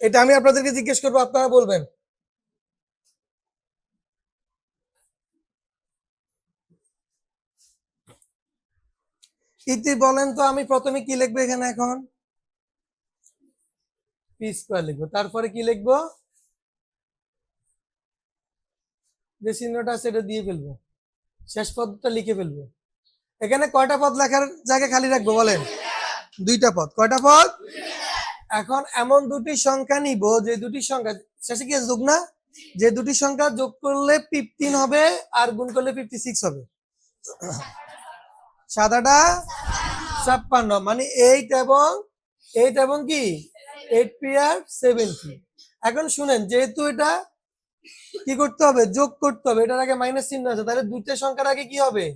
এটা আমি আপনাদেরকে জিজ্ঞেস করব, আপনারা বলবেন। ইতি বলেন তো, আমি প্রথমে কি লিখব এখানে এখন? পি স্কোয়ার লিখব। তারপরে কি লিখব? যে চিহ্নটা আছে এটা দিয়ে ফেলব। শেষ পদটা লিখে ফেলব। এখানে কয়টা পদ লেখার জায়গায় খালি রাখব বলেন? দুইটা পদ। কয়টা পদ? এখন এমন দুটি সংখ্যা নিব যে দুটি সংখ্যা, শেষে কি যোগ না? যে দুটি সংখ্যা যোগ করলে ফিফটিন হবে আর গুণ করলে ফিফটি সিক্স হবে। সাদাটা ছাপ্পান্ন মানে এইট এবং এইট এবং কি? এইট পি আর সেভেন এখন শুনেন, যেহেতু এটা কি করতে হবে? যোগ করতে হবে, এটার আগে মাইনাস চিহ্ন আছে, তাহলে দুইটা সংখ্যার আগে কি হবে?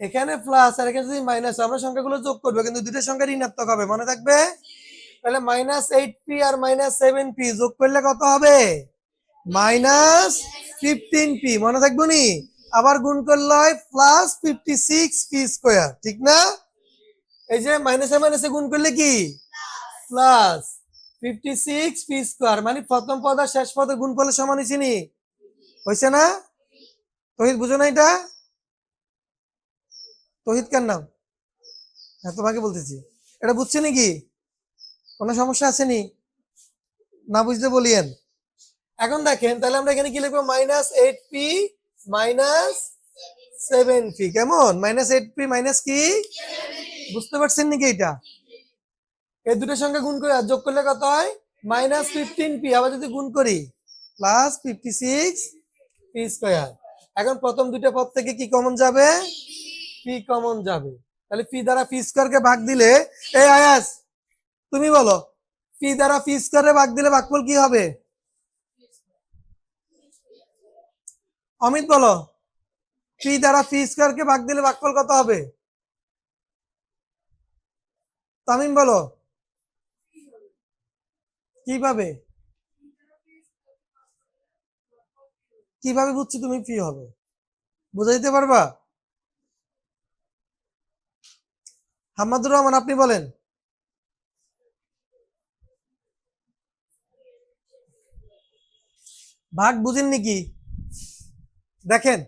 এখানে প্লাস আর এখানে যদি মাইনাস আমরা সংখ্যাগুলো যোগ করব, কিন্তু দুইটা সংখ্যা ঋণাত্মক হবে, মনে থাকবে? তাহলে মাইনাস এইট পি আর মাইনাস সেভেন পি যোগ করলে কত হবে? মাইনাস ফিফটিন পি মনে থাকব নি? আবার গুণ করলে হয় plus fifty six P square ঠিক না? এই যে মাইনাসে মাইনাসে গুণ করলে কি? Plus fifty six P square মানে প্রথম পদ আর শেষ পদের গুণ করলে সমান হয়েছে নি? হয়েছে না? তহিদ, বুঝো না এটা? তহিদ কার নাম? হ্যাঁ তোমাকে বলতেছি। এটা বুঝছে নাকি? কোনো সমস্যা আছে নি? বুঝতে বলিয়েন। এখন দেখেন, তাহলে আমরা এখানে কি লিখব? Minus eight P minus seven P. কেমন? মাইনাস এইট পি মাইনাস কি? বুঝতে পারছেন নাকি এটা? এই দুটোর সঙ্গে গুণ করে যোগ করলে কত হয়? Minus fifteen P. আবার যদি গুণ করি, plus fifty six P square. এখন প্রথম দুটো পদ থেকে কি কমন যাবে? পি কমন যাবে। তাহলে পি দ্বারা পি স্কোয়ারকে ভাগ দিলে, এই আয়াস, তুমি বলো পি দ্বারা পি স্কোয়ারে ভাগ দিলে ভাগফল কি হবে? অমিত বলো পি দ্বারা পি স্কোয়ারকে ভাগ দিলে ভাগফল কত হবে? তামিম বলো, কীভাবে? কীভাবে বুঝছি তুমি পি হবে? বুঝাইতে পারবা? হাম্মাদুর রহমান আপনি বলেন। ভাগ বুঝেন নাকি দেখেন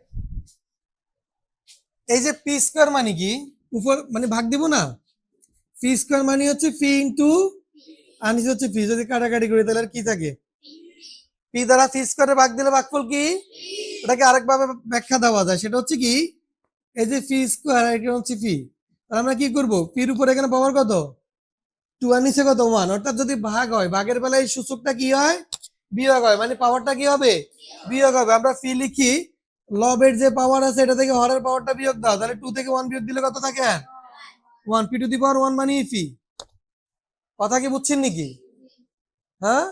এই যে পি স্কোয়ার মানে কি? উপর মানে ভাগ দিব না? পি স্কোয়ার মানে হচ্ছে পি ইন্টু আর নিচে হচ্ছে পি। যদি কাটাকাটি করি তাহলে আর কি থাকে? পি দ্বারা পি স্কোয়ারে ভাগ দিলে ভাগফল কি? ওটাকে আরেকভাবে ব্যাখ্যা দেওয়া যায়। সেটা হচ্ছে কি? এই যে পি স্কোয়ার এটা হচ্ছে পি। আমরা কি করব? পির উপর এখানে পাওয়ার কত? টু আর নিচে কত? ওয়ান অর্থাৎ যদি ভাগ হয়, ভাগের বেলায় এই সূচকটা কি হয়? বিয়োগ হয়। মানে পাওয়ারটা কি হবে? বিয়োগ হবে। আমরা ফি লিখি, লবের যে পাওয়ার আছে, এটা থেকে হরের পাওয়ারটা বিয়োগ দাও। তাহলে টু থেকে ওয়ান বিয়োগ দিলে কত থাকে? One P to the power one মানে ফি কথা কি বুঝছেন নাকি? হ্যাঁ?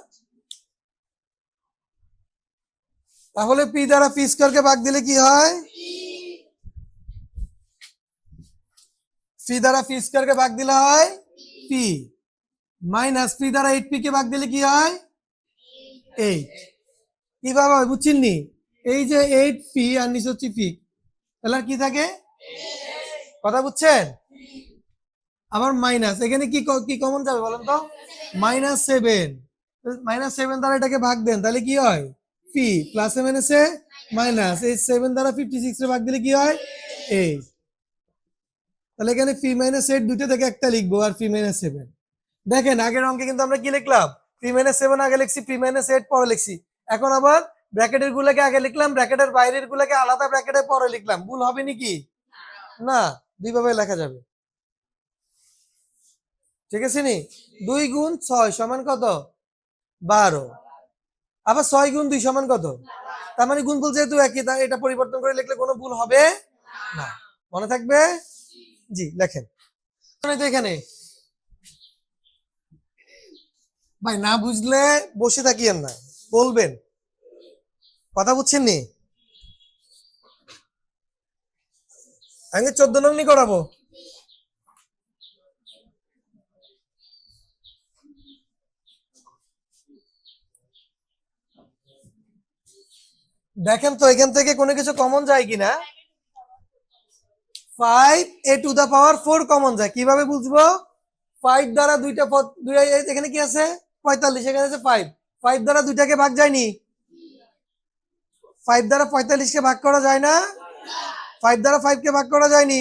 তাহলে পি দ্বারা পি স্কোয়ারকে ভাগ দিলে কি হয়? পি দ্বারা পি স্কোয়ারকে ভাগ দিলে হয় পি মাইনাস পি দ্বারা এইট পি কে ভাগ দিলে কি হয়? এইট কীভাবে হয়, বুঝছেন নি? এই যে এইট পি আর নিচে হচ্ছে পি তাহলে কি থাকে? কথা বুঝছেন? আবার মাইনাস এখানে কি ক- কি কমন যাবে বলেন তো? মাইনাস সেভেন মাইনাস সেভেন দ্বারা এটাকে ভাগ দেন, তাহলে কি হয়? পি প্লাস সেভেন এসে মাইনাস এই সেভেন দ্বারা ফিফটি সিক্স ভাগ দিলে কি হয়? এইট তাহলে এখানে ফি মাইনাস এইট দুটো থেকে একটা লিখব আর ফি মাইনাস সেভেন দেখেন আগের অঙ্কে কিন্তু আমরা কি লিখলাম? পি মাইনাস সেভেন আগে লিখছি পি মাইনাস এইট পরে লিখছি। এখন আবার ব্র্যাকেটের গুলাকে আগে লিখলাম ব্র্যাকেটের বাইরের গুলাকে আলাদা ব্র্যাকেটে পরে লিখলাম। ভুল হবে নাকি? না। দুইভাবে লেখা যাবে। ঠিক আছে নি? দুই গুণ ছয় সমান কত? বারো। আবার ছয় গুণ দুই সমান কত? তার মানে গুণ ভুল যেহেতু একই এটা পরিবর্তন করে লিখলে কোনো ভুল হবে? না। মনে থাকবে? জি লেখেন এখানে ভাই, না বুঝলে বসে থাকিয়েন না, বলবেন। কথা বুঝছেন নি? আমি চোদ্দ নং নি করাবো? দেখেন তো, এখান থেকে কোনো কিছু কমন যায় কিনা? Five A to the power four common যায়। কীভাবে বুঝব? ফাইভ দ্বারা দুইটা পদ দুইটা এখানে কি আছে? পঁয়তাল্লিশ, এখানে আছে ফাইভ ফাইভ দ্বারা দুইটাকে ভাগ যায়নি? ফাইভ দ্বারা পঁয়তাল্লিশকে ভাগ করা যায় না? ফাইভ দ্বারা ফাইভ কে ভাগ করা যায়নি?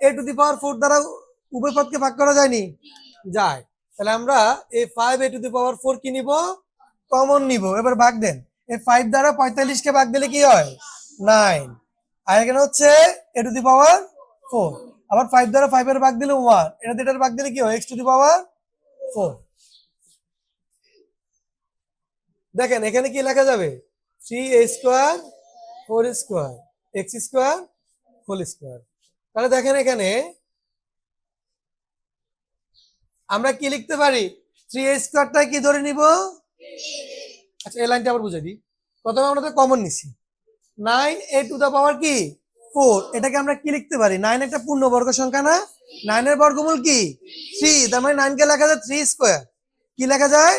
A to the power four দ্বারা উভয় পদকে ভাগ করা যায়নি? যায়। তাহলে আমরা এই five A to the power four কি নিব? কমন নিব। এবার ভাগ দেন। এই ফাইভ দ্বারা পঁয়তাল্লিশকে ভাগ দিলে কি হয়? নাইন আর এখানে হচ্ছে A to the power four আবার ফাইভ দ্বারা ফাইভ এর ভাগ দিলে ওয়ান এটা এটার ভাগ দিলে কি হয়? X to the power four দেখেন, এখানে কি লেখা যাবে? Three A square four square x square whole square তাহলে দেখেন এখানে আমরা কি লিখতে পারি? থ্রি এ স্কোয়ারটা কি ধরে নিব? আচ্ছা এই লাইনটা আবার বুঝে দিই। প্রথমে আমরা তো কমন নিছি। নাইন এ টু দা পাওয়ার কি? ফোর, এটাকে আমরা কি লিখতে পারি? নাইন একটা পূর্ণবর্গ সংখ্যা না? নাইনের বর্গমূল কি? থ্রি, তার মানে নাইন কে লেখা যায় থ্রি স্কোয়ার। কি লেখা যায়?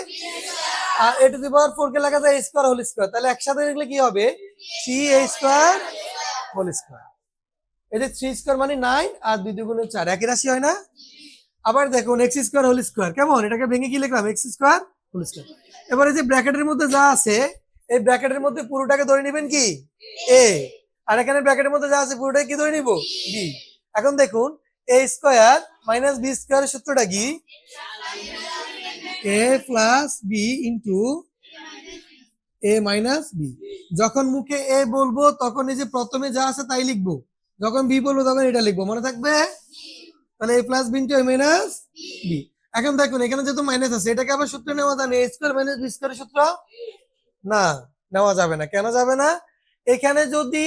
আর এ টু দি পাওয়ার ফোর কে লেখা যায় স্কোয়ার হোল স্কোয়ার। তাহলে একসাথে লিখলে কি হবে? Three A square whole square. যে থ্রি স্কোয়ার মানে নাইন আর দুই দুগুণে চার, একই রাশি হয় না? আবার দেখুন, এক্স স্কোয়ার হোল স্কোয়ার। কেমন? এটাকে ভেঙে কি লিখলাম? X square whole square. এবার এই যে ব্র্যাকেটের মধ্যে যা আছে, এই ব্র্যাকেটের মধ্যে পুরোটাকে ধরে নেবেন কি? এ। আর এখানে ব্র্যাকেটের মধ্যে যা আছে পুরোটাকে কি ধরে নিব? বি এখন দেখুন এ স্কোয়ার মাইনাস বি স্কোয়ারের সূত্রটা কি? A plus B into A minus B যখন মুখে এ বলব, তখন এই যে প্রথমে যা আছে তাই লিখব। যখন বি বলব, তখন এটা লিখব। মনে থাকবে? তাহলে A plus B into A minus B এখন দেখুন, এখানে যেহেতু মাইনাস আছে, এটাকে আবার সূত্র নেওয়া যায় না। এ স্কোয়ার মাইনাস বি স্কোয়ারের সূত্র? না, নেওয়া যাবে না। কেন যাবে না? এখানে যদি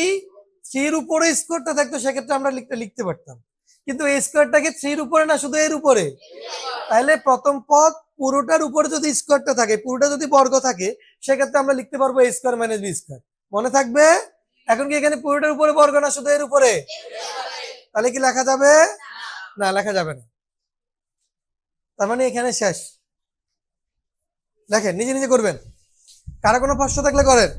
থ্রির উপরে স্কোয়ারটা থাকতো, সেক্ষেত্রে আমরা লিখতে লিখতে পারতাম। কিন্তু এই স্কোয়ারটাকে থ্রির উপরে না শুধু এর উপরে? তাহলে প্রথম পদ পুরোটার উপরে যদি স্কোয়ারটা থাকে, পুরোটা যদি বর্গ থাকে, সেক্ষেত্রে আমরা লিখতে পারব A square minus B square মনে থাকবে? এখন কি এখানে পুরোটার উপরে বর্গ না শুধু এর উপরে? তাহলে কি লেখা যাবে? না, লেখা যাবে না। তার মানে এখানে শেষ। দেখেন, নিজে নিজে করবেন। কারও কোনো প্রশ্ন থাকলে করেন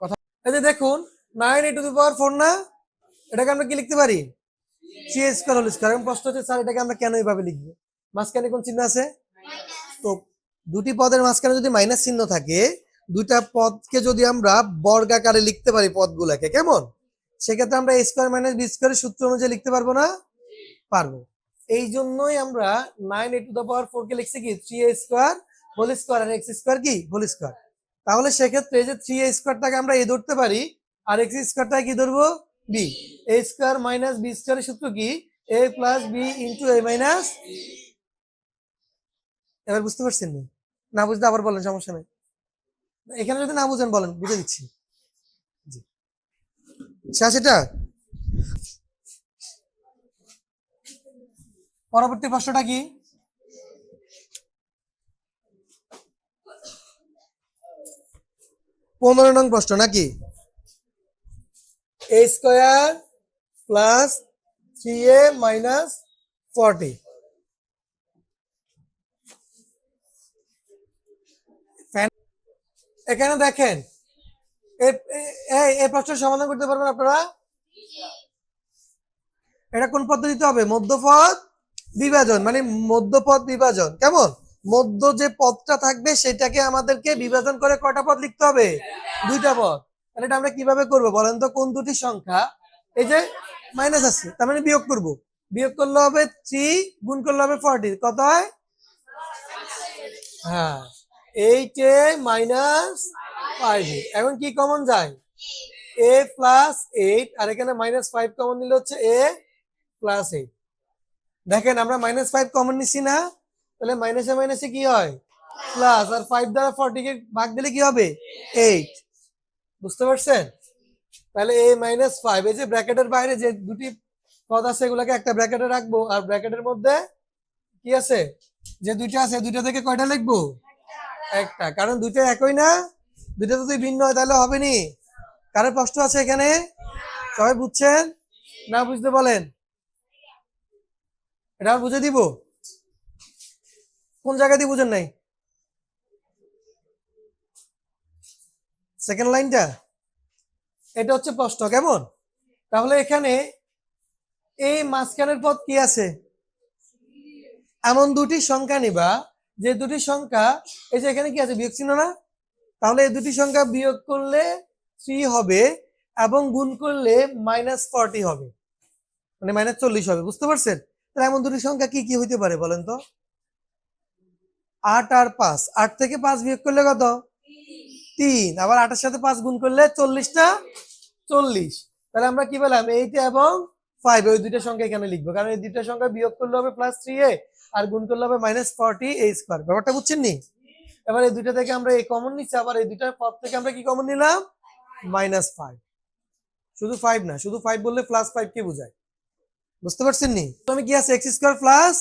কথা এই যে দেখুন nine to the power four না? এটাকে আমরা কি লিখতে পারি? থ্রি স্কোয়ার হোল স্কোয়ার এবং প্রশ্ন হচ্ছে, স্যার, এটাকে আমরা কেন এইভাবে লিখব? মাঝখানে কোন চিহ্ন আছে? তো দুটি পদের মাঝখানে যদি মাইনাস চিহ্ন থাকে, দুইটা পদকে যদি আমরা বর্গাকারে লিখতে পারি পদগুলাকে, কেমন? সেক্ষেত্রে আমরা স্কোয়ার মাইনাস বি স্কোয়ারের সূত্র অনুযায়ী লিখতে পারব না? পারব। এই জন্যই আমরা nine A to the power four কে লিখছি কি? Three a square whole square R x square কি? হোল স্কোয়ার তাহলে সেক্ষেত্রে এই যে থ্রি এ স্কোয়ারটাকে আমরা এ ধরতে পারি, আর এক্স স্কোয়ারটাকে কি ধরবো? B a square minus b স্কোয়ারের সূত্র কি? A plus b into a minus এবার বুঝতে পারছেন নি? বুঝতে আবার বলেন, সমস্যা নেই। এখানে যদি না বুঝেন বলেন, বুঝে দিচ্ছি। পরবর্তী প্রশ্নটা কি? পনেরো নং প্রশ্ন নাকি? A square plus three a minus forty এখানে দেখেন। এই- প্রশ্নের সমাধান করতে পারবেন আপনারা? এটা কোন পদ্ধতিতে হবে? মধ্যপদ বিভাজন মানে মধ্যপদ বিভাজন। কেমন? মধ্য যে পদটা থাকবে সেটাকে আমাদেরকে বিভাজন করে কয়টা পদ লিখতে হবে? দুইটা পদ। তাহলে এটা আমরা কীভাবে করব বলেন তো? কোন দুটি সংখ্যা? এই যে মাইনাস আছে, তার মানে বিয়োগ করব। বিয়োগ করলে হবে থ্রি গুণ করলে হবে ফর্টি কত হয়? হ্যাঁ এইট এ মাইনাস ফাইভ এখন কি কমন যায়? এ প্লাস এইট আর এখানে মাইনাস ফাইভ কমন নিলে হচ্ছে এ প্লাস এইট দেখেন, আমরা মাইনাস ফাইভ কমন নিচ্ছি না। তাহলে মাইনাসে মাইনাসে কি হয়? প্লাস আর ফাইভ দ্বারা ফর্টি কে ভাগ দিলে কি হবে? এইট বুঝতে পারছেন? তাহলে এ মাইনাস ফাইভ এই যে ব্র্যাকেটের বাইরে যে দুটি পদ আছে, এগুলাকে একটা ব্র্যাকেটে রাখব। আর ব্র্যাকেটের মধ্যে কি আছে? যে দুইটা আছে, দুইটা থেকে কয়টা লিখব? একটা। কারণ দুইটা একই না, দুইটা যদি ভিন্ন হয় তাহলে হবে নি। কারোর প্রশ্ন আছে এখানে? সবাই বুঝছেন? না বুঝতে বলেন? এটা বুঝে দিব? কোন জায়গা দিয়ে বুঝেন নাই? সেকেন্ড লাইনটা এটা হচ্ছে প্রশ্ন, কেমন? তাহলে এখানে এই মাঝখানের পদ কি আছে? এমন দুটি সংখ্যা নিবা, যে দুটি সংখ্যা, এই যে এখানে কি আছে? বিয়োগ চিহ্ন না? তাহলে এই দুটি সংখ্যা বিয়োগ করলে থ্রি হবে এবং গুণ করলে মাইনাস ফর্টি হবে। মানে মাইনাস চল্লিশ হবে, বুঝতে পারছেন? তাহলে এমন দুটি সংখ্যা কি কি হইতে পারে বলেন তো? আট আর পাঁচ। আট থেকে পাঁচ বিয়োগ করলে কত? তিন। আবার আটের সাথে পাঁচ গুণ করলে চল্লিশটা চল্লিশ। তাহলে আমরা কি পেলাম? এইটা এবং ফাইভ ওই দুইটা সংখ্যা এখানে লিখব। কারণ এই দুইটা সংখ্যা বিয়োগ করলে হবে প্লাস থ্রি এ আর গুণ করলে হবে মাইনাস ফর্টি এ স্কোয়ার ব্যাপারটা বুঝছেন নি? এবার এই দুইটা থেকে আমরা এই কমন নিচ্ছি, আবার এই দুইটার পর থেকে আমরা কি কমন নিলাম? মাইনাস ফাইভ শুধু ফাইভ না, শুধু ফাইভ বললে প্লাস ফাইভ কে বোঝায়। বুঝতে পারছেন নি? তো আমি কি আছে? X square plus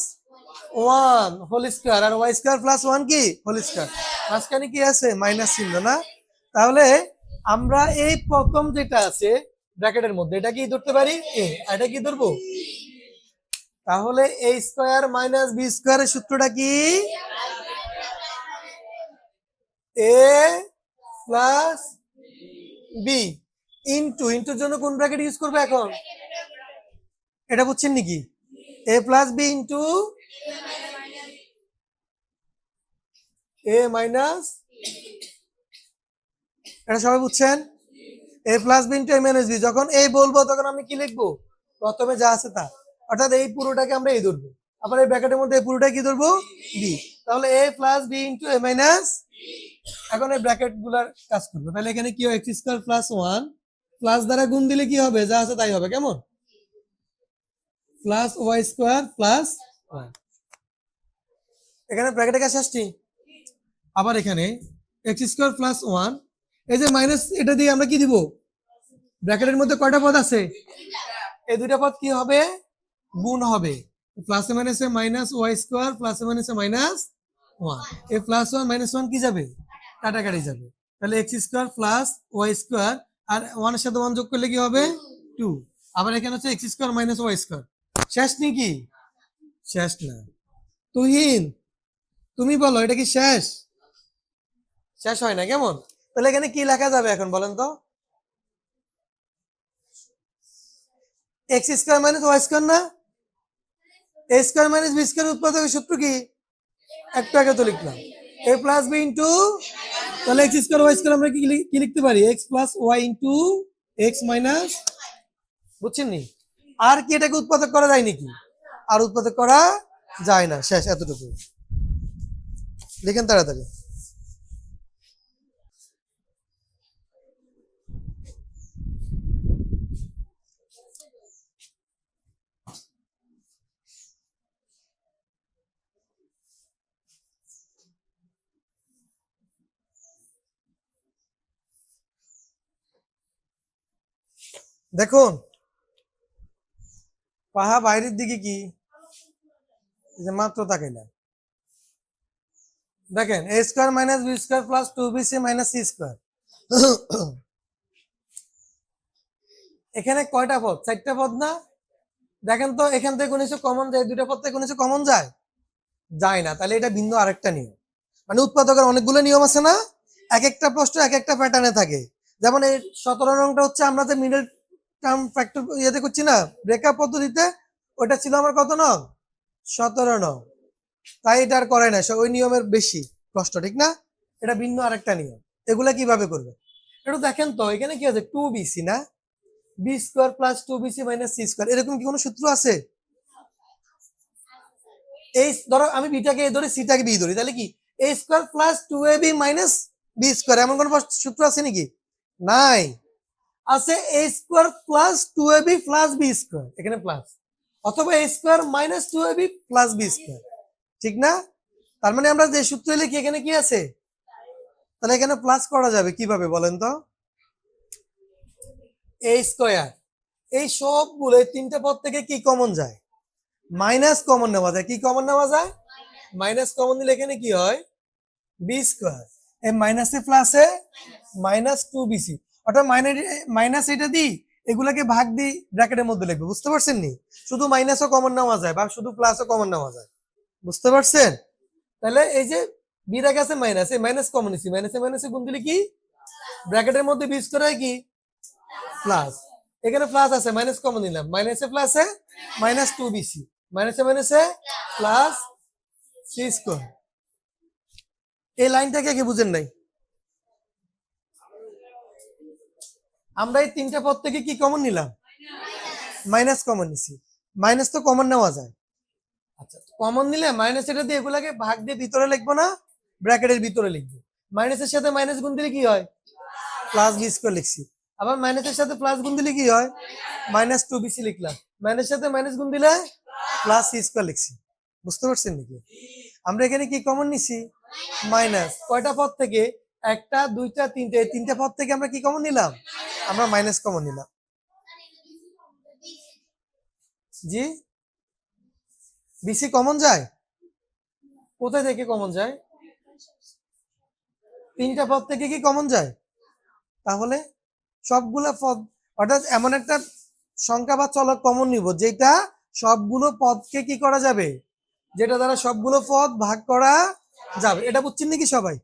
one, whole square. আর ওয়াই স্কোয়ার প্লাস ওয়ান কি? Whole square. মাঝখানে কি আছে? মাইনাস চিহ্ন, না? তাহলে আমরা এই প্রথম যেটা আছে, ব্র্যাকেটের মধ্যে, এটা কি ধরতে পারি? এ, এটা কি ধরবো? তাহলে এ স্কোয়ার মাইনাস বি স্কোয়ারের সূত্রটা কি? এ প্লাস বি ইন্টু ইন্টুর জন্য কোন ব্র্যাকেট ইউজ করবে এখন? এটা বুঝছেন নাকি? A plus b into a minus এটা সবাই বুঝছেন? A plus b into a minus b যখন এই বলব, তখন আমি কি লিখব? প্রথমে যা আছে তা। অর্থাৎ এই পুরোটাকে আমরা এই ধরবো। আবার এই ব্র্যাকেটের মধ্যে এই পুরোটা কি ধরবো? বি তাহলে a plus b into a minus এখন এই ব্র্যাকেটগুলার কাজ করবে। তাহলে এখানে কি হয়? X square plus one plus দ্বারা গুণ দিলে কি হবে? যা আছে তাই হবে। কেমন? Plus y square plus one এখানে ব্র্যাকেটের কাছে আসছি। আবার এখানে এক্স স্কোয়ার প্লাস ওয়ান এই যে মাইনাস এটা দিয়ে আমরা কি দিব? ব্র্যাকেটের মধ্যে কয়টা পদ আছে? এই দুইটা পদ কি হবে? গুণ হবে। প্লাসে মাইনাসে মাইনাস ওয়াই স্কোয়ার প্লাসে মাইনাসে মাইনাস ওয়ান এই প্লাস ওয়ান মাইনাস ওয়ান কি যাবে? কাটাকাটি যাবে। তাহলে x square plus y square আর ওয়ানের সাথে ওয়ান যোগ করলে কি হবে? টু আবার এখানে হচ্ছে x square minus y square শেষ নাকি? শেষ না। তুহিন তুমি বলো, এটা কি শেষ? শেষ হয় না, কেমন? তাহলে এখানে কি লেখা যাবে এখন বলেন তো? X square minus y square না? A square minus b square উৎপাদকের সূত্র কি? একটু আগে তো লিখলাম। এ প্লাস বি ইন্টু তাহলে এক্স স্কোয়ার ওয়াই স্কোয়ার আমরা কি কি লিখতে পারি? X plus y into x minus বুঝছেন আর কি এটাকে উৎপাদক করা যায় নাকি? আর উৎপাদক করা যায় না। শেষ এতটুকু লিখেন তাড়াতাড়ি দেখুন পাহা বাইরের দিকে কি এই যে মাত্র তাকাইলাম দেখেন a square minus b square plus two b c minus c square এখানে কয়টা পদ? চারটা পদ না? দেখেন তো, এখান থেকে কোনো কিছু কমন যায়, দুইটা পদ থেকে কোনো কিছু কমন যায়? যায় না, তাহলে এটা ভিন্ন আরেকটা নিয়ম। মানে উৎপাদকের অনেকগুলো নিয়ম আছে না? এক একটা প্রশ্ন এক একটা প্যাটার্নে থাকে। যেমন এই সতেরো নংটা হচ্ছে আমরা যে মিডল টার্ম ফ্যাক্টর ইয়েতে করছি না ব্রেকআপ পদ্ধতিতে ওটা ছিল আমার কত নং? সতেরো নং। তাই এটা আর করে না সে ওই নিয়মের বেশি কষ্ট ঠিক না? এটা ভিন্ন আরেকটা নিয়ম। এগুলা কীভাবে করবে? একটু দেখেন তো, এখানে কি আছে? টু বিসি না? B square plus two b c minus c square এরকম কি কোনো সূত্র আছে? এই ধরো আমি বিটাকে এ ধরি সিটাকে বি ধরি। তাহলে কি? A square plus two a b minus b square এমন কোনো সূত্র আছে নাকি? নাই। আছে a square plus two a b plus b square এখানে প্লাস অথবা a square minus two a b plus b square ঠিক না? তার মানে আমরা যে সূত্র লিখি, এখানে কি আছে? তাহলে এখানে প্লাস করা যাবে কীভাবে বলেন তো? এ স্কোয়ার এই সবগুলো, এই তিনটে পদ থেকে কি কমন যায়? মাইনাস কমন নেওয়া যায়। কি কমন নেওয়া যায়? মাইনাস কমন দিলে এখানে কি হয়? বি স্কোয়ার এই মাইনাসে প্লাসে মাইনাস টু বিসি অর্থাৎ মাইনাস মাইনাস এটা দিই এগুলাকে ভাগ দিই ব্র্যাকেটের মধ্যে লিখবে। বুঝতে পারছেন নি? শুধু মাইনাসও কমন নেওয়া যায় বা শুধু প্লাসও কমন নেওয়া যায়। বুঝতে পারছেন? তাহলে এই যে বির আগে আছে মাইনাস এই মাইনাস কমন নিছি। মাইনাসে মাইনাসে গুণ দিলে কি? ব্র্যাকেটের মধ্যে বি স্কোয়ার হয় কি? প্লাস এখানে প্লাস আছে মাইনাস কমন নিলাম। মাইনাসে প্লাসে মাইনাস টু বিসি মাইনাসে মাইনাসে প্লাস সি স্কোয়ার এই লাইনটাকে কি বুঝেন নাই? আমরা এই তিনটা পদ থেকে কি কমন নিলাম? মাইনাস কমন নিছি। মাইনাস তো কমন নেওয়া যায়। আচ্ছা কমন নিলে মাইনাস এটা দিয়ে এগুলাকে ভাগ দিয়ে ভিতরে লিখব না ব্র্যাকেটের ভিতরে লিখব। মাইনাসের সাথে মাইনাস গুণ দিলে কি হয়? প্লাস বি স্কোয়ার লিখছি। আবার মাইনাসের সাথে প্লাস গুণ দিলে কি হয়? মাইনাস টু বিসি লিখলাম। মাইনাসের সাথে মাইনাস গুণ দিলে প্লাস সি স্কোয়ার লিখছি। বুঝতে পারছেন নাকি? আমরা এখানে কি কমন নিছি? মাইনাস কয়টা পদ থেকে? একটা, দুইটা, তিনটা। এই তিনটা পদ থেকে আমরা কি কমন নিলাম? আমরা মাইনাস কমন নিলাম। জি? বিসি কমন যায়? কোথায় থেকে কমন যায়? তিনটা পদ থেকে কি কমন যায়? তাহলে সবগুলো পদ, অর্থাৎ এমন একটা সংখ্যা বা চলক কমন নিব, যেটা সবগুলো পদকে কি করা যাবে? যেটা দ্বারা সবগুলো পদ ভাগ করা যাবে। এটা বুঝছেন নাকি সবাই?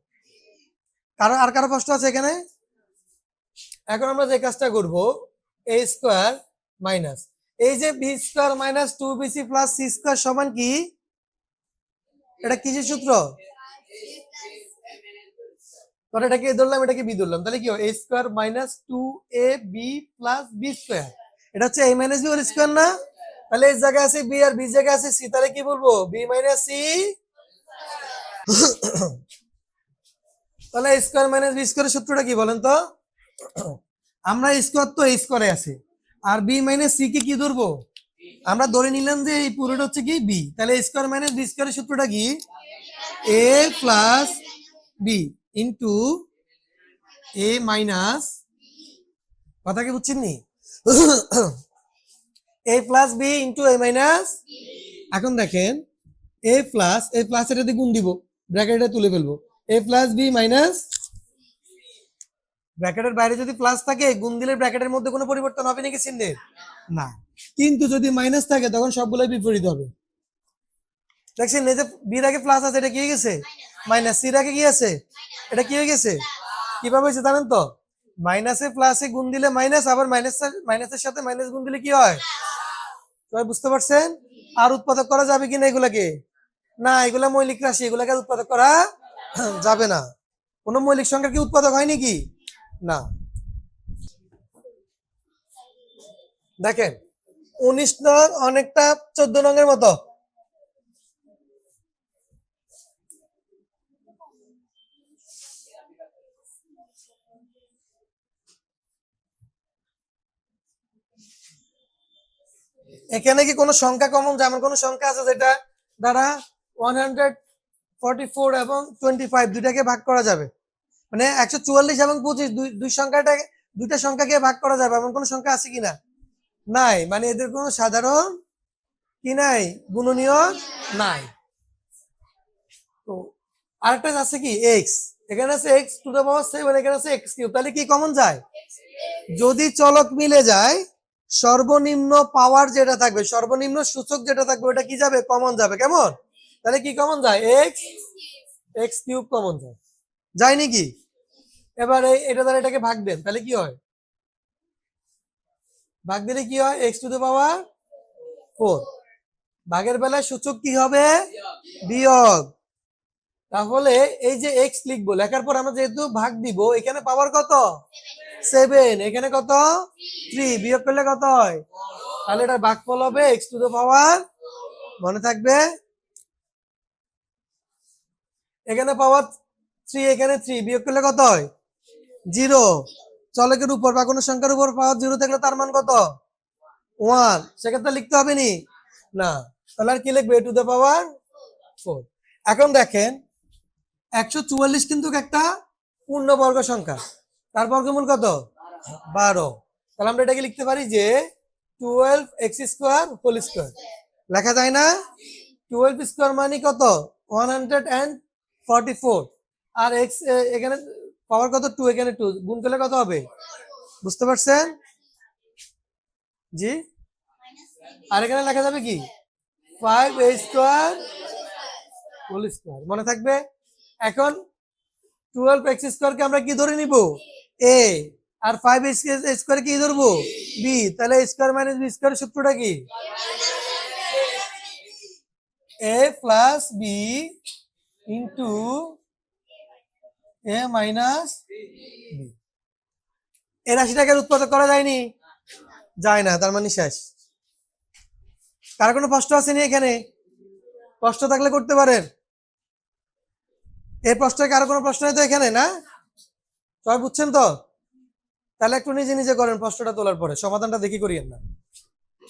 কারও, আর কারও প্রশ্ন আছে এখানে? এখন আমরা যে কাজটা করব এ স্কোয়ার মাইনাস এই যে b square minus two b c plus c square সমান কি? এটা কিসের সূত্র? তাহলে এটাকে এ ধরলাম, এটাকে বি ধরলাম। তাহলে কি a square minus two a b plus b square এটা হচ্ছে এ মাইনাস বি স্কোয়ার না? তাহলে এই জায়গায় আছে বি আর বি জায়গায় আছে সি তাহলে কি বলব? বি মাইনাস সি তাহলে স্কোয়ার মাইনাস বি স্কোয়ারের সূত্রটা কি বলেন তো? আমরা স্কোয়ার তো স্কোয়ারে আছে। আর বি মাইনাস সি কে কি ধরবো? আমরা ধরে নিলাম যে এই পুরোটা হচ্ছে কি বি তাহলে স্কোয়ার মাইনাস বি স্কোয়ারের সূত্রটা কি? A plus b into a minus কথা কি বুঝছেন নি? A plus b into a minus এখন দেখেন এ প্লাস এ প্লাস এটাতে গুণ দিব ব্র্যাকেটে তুলে ফেলব। এ প্লাস বি মাইনাস ব্র্যাকেটের বাইরে যদি প্লাস থাকে, গুণ দিলে ব্র্যাকেটের মধ্যে কোনো পরিবর্তন হবে নাকি চিহ্নের? না। কিন্তু যদি মাইনাস থাকে, তখন সবগুলোই বিপরীত হবে। দেখছেন যে বির আগে প্লাস আছে, এটা কি হয়ে গেছে? মাইনাস সির আগে কি আছে? এটা কি হয়ে গেছে? কীভাবে হয়েছে জানেন তো? মাইনাসে প্লাসে গুণ দিলে মাইনাস আবার মাইনাস মাইনাসের সাথে মাইনাস গুণ দিলে কি হয়? সবাই বুঝতে পারছেন? আর উৎপাদক করা যাবে কিনা এগুলাকে? না, এগুলা মৌলিক রাশি, এগুলাকে উৎপাদক করা যাবে না। কোন মৌলিক সংখ্যা কি উৎপাদক হয় নাকি? না। দেখেন, উনিশ নং অনেকটা চোদ্দ নঙের মতো। এখানে কি কোনো সংখ্যা কমন? যেমন কোনো সংখ্যা আছে যেটা, দ্বারা ওয়ান হান্ড্রেড ফর্টি ফোর এবং টোয়েন্টি ফাইভ দুইটাকে ভাগ করা যাবে। মানে একশো চুয়াল্লিশ এবং পঁচিশ, দুই দুই সংখ্যাটাকে দুইটা সংখ্যাকে ভাগ করা যাবে, এমন কোনো সংখ্যা আছে কিনা? নাই। মানে এদের কোনো সাধারণ কি নাই? গুণনীয় নাই। তো আরেকটা আছে কি? এক্স। এখানে আছে x to the power seven এখানে আছে এক্স কিউব। তাহলে কি কমন যায়? যদি চলক মিলে যায়, সর্বনিম্ন পাওয়ার যেটা থাকবে, সর্বনিম্ন সূচক যেটা থাকবে, ওটা কি যাবে? কমন যাবে। কেমন? তাহলে কি কমন যায়? এক্স এক্স কিউব কমন যায়। যায় নাকি? এবার এটা দ্বারা এটাকে ভাগ দেন, তাহলে কি হয়? ভাগ দিলে কি হয়? X to the power four ভাগের বেলায় সূচক কি হবে? বিয়োগ। তাহলে এই যে এক্স লিখব, লেখার পর আমরা যেহেতু ভাগ দিব, এখানে পাওয়ার কত? সেভেন এখানে কত? থ্রি বিয়োগ করলে কত হয়? তাহলে এটা ভাগ ভাগফল হবে এক্স টু দ্য পাওয়ার মনে থাকবে? এখানে পাওয়ার থ্রি, এখানে থ্রি, বিয়োগ করলে কত হয়? জিরো। চলকের উপর বা কোনো সংখ্যার উপর পাওয়ার জিরো থাকলে তার মান কত? ওয়ান। সেক্ষেত্রে লিখতে হবে নি? না। তাহলে আর কি লিখবে? টু দ্য পাওয়ার ফোর এখন দেখেন, একশো চুয়াল্লিশ কিন্তু একটা পূর্ণবর্গ সংখ্যা। তার বর্গমূল কত? বারো। তাহলে আমরা এটাকে লিখতে পারি যে twelve x square whole square লেখা যায় না? টুয়েলভ স্কোয়ার মানে কত? One hundred and forty four R x এখানে পাওয়ার কত? টু এখানে টু গুণ করলে কত হবে? বুঝতে পারছেন? জি? আর এখানে লেখা যাবে কি? Five a square whole square মনে থাকবে? এখন টুয়েলভ এক্স স্কোয়ারকে আমরা কি ধরে নিব? এ আর ফাইভ স্কোয়ার কি ধরবো? বি তাহলে স্কোয়ার মাইনাস বি স্কোয়ার সূত্রটা কি? A plus b into a minus এই রাশিটাকে আর উৎপাদক করা যায়নি? যায় না, তার মানে শেষ। কার কোনো প্রশ্ন আসেনি এখানে? প্রশ্ন থাকলে করতে পারেন। এই প্রশ্নে কারও কোনো প্রশ্ন নেই তো এখানে, না? সবাই বুঝছেন তো? তাহলে একটু নিজে নিজে করেন প্রশ্নটা তোলার পরে। সমাধানটা দেখি করিয়েন না।